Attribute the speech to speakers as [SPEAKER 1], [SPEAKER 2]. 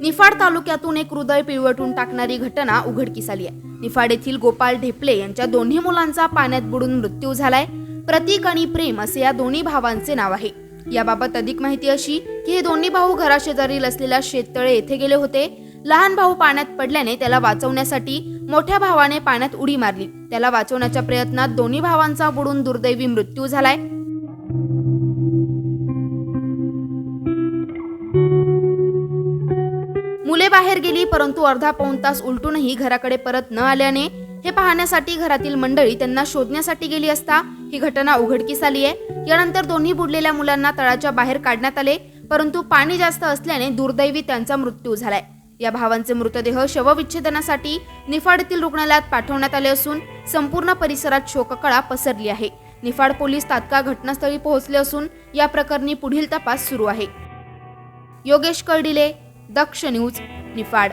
[SPEAKER 1] निफाड तालुक्यातून एक हृदय पिळवटून टाकणारी घटना उघडकीस आली आहे. निफाड येथील गोपाळ ढेपले यांच्या दोन्ही मुलांचा पाण्यात बुडून मृत्यू झालाय. प्रतीक आणि प्रेम असे या दोन्ही भावांचे नाव आहे. याबाबत अधिक माहिती अशी की हे दोन्ही भाऊ घराशेजारील असलेल्या शेततळे येथे गेले होते. लहान भाऊ पाण्यात पडल्याने त्याला वाचवण्यासाठी मोठ्या भावाने पाण्यात उडी मारली. त्याला वाचवण्याच्या प्रयत्नात दोन्ही भावांचा बुडून दुर्दैवी मृत्यू झालाय. मुले बाहेर गेली परंतु अर्धा पाऊण तास उलटूनही घराकडे परत न आल्याने हे पाहण्यासाठी घरातील मंडळी त्यांना शोधण्यासाठी गेली असता ही घटना उघडकीस आली आहे. यानंतर दोन्ही बुडलेल्या मुलांना तळाच्या बाहेर काढण्यात आले परंतु पाणी जास्त असल्याने दुर्दैवी त्यांचा मृत्यू झालाय. या भावांचे मृतदेह शवविच्छेदनासाठी निफाड येथील रुग्णालयात पाठवण्यात आले असून संपूर्ण परिसरात शोककळा पसरली आहे. निफाड पोलीस तात्काळ घटनास्थळी पोहोचले असून या प्रकरणी पुढील तपास सुरू आहे. योगेश कळडिले दक्ष न्यूज निफाड.